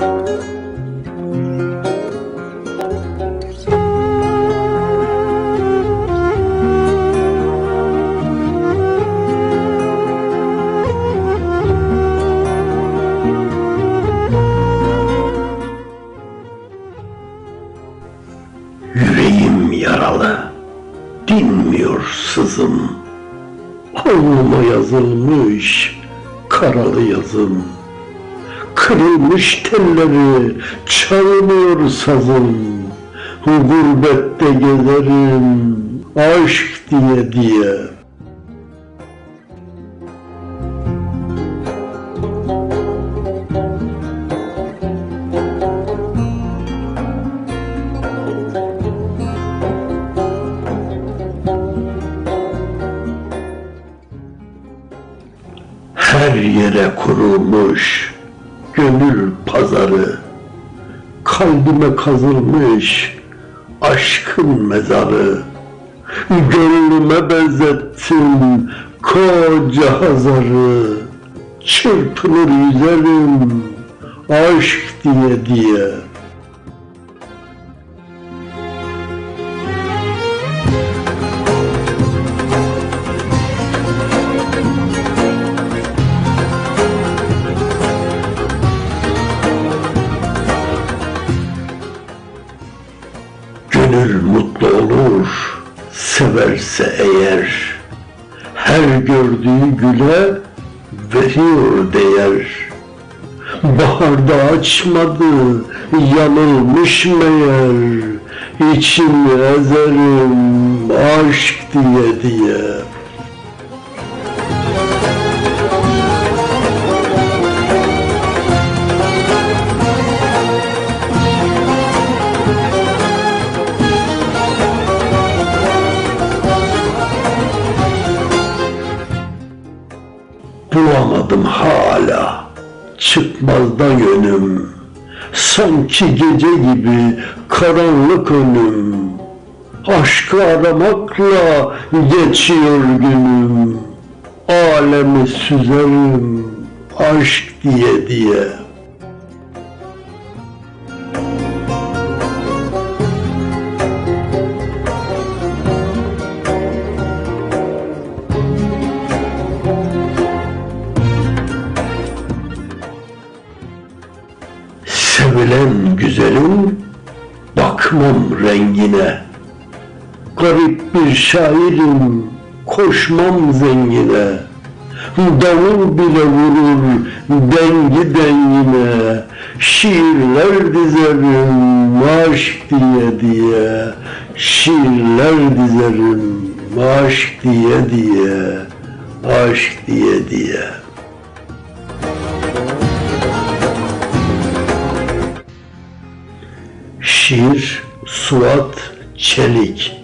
Yüreğim yaralı, dinmiyor sızım. Alnıma yazılmış karalı yazım. Kırılmış telleri çalmıyor sazım. Gurbette gezerim aşk diye diye. Her yere kurulmuş gönül pazarı Kalbime kazılmış aşkın mezarı Gönlüme benzettim koca hazarı Çırpınır yüzerim aşk diye diye Gönül mutlu olur, severse eğer, her gördüğü güle veriyor değer. Baharda açmadı, yanılmış meğer, içimi ezerim aşk diye diye. Bulamadım hala. Çıkmazda yönüm Sanki gece gibi karanlık önüm. Aşkı aramakla geçiyor günüm. Alemi süzerim aşk diye diye Güzelin bakmam rengine. Garip bir şairim koşmam zengine. Davul bile vurur dengi dengine. Şiirler dizerim aşk diye diye. Şiirler dizerim aşk diye diye. Aşk diye diye Şiir Suat Çelik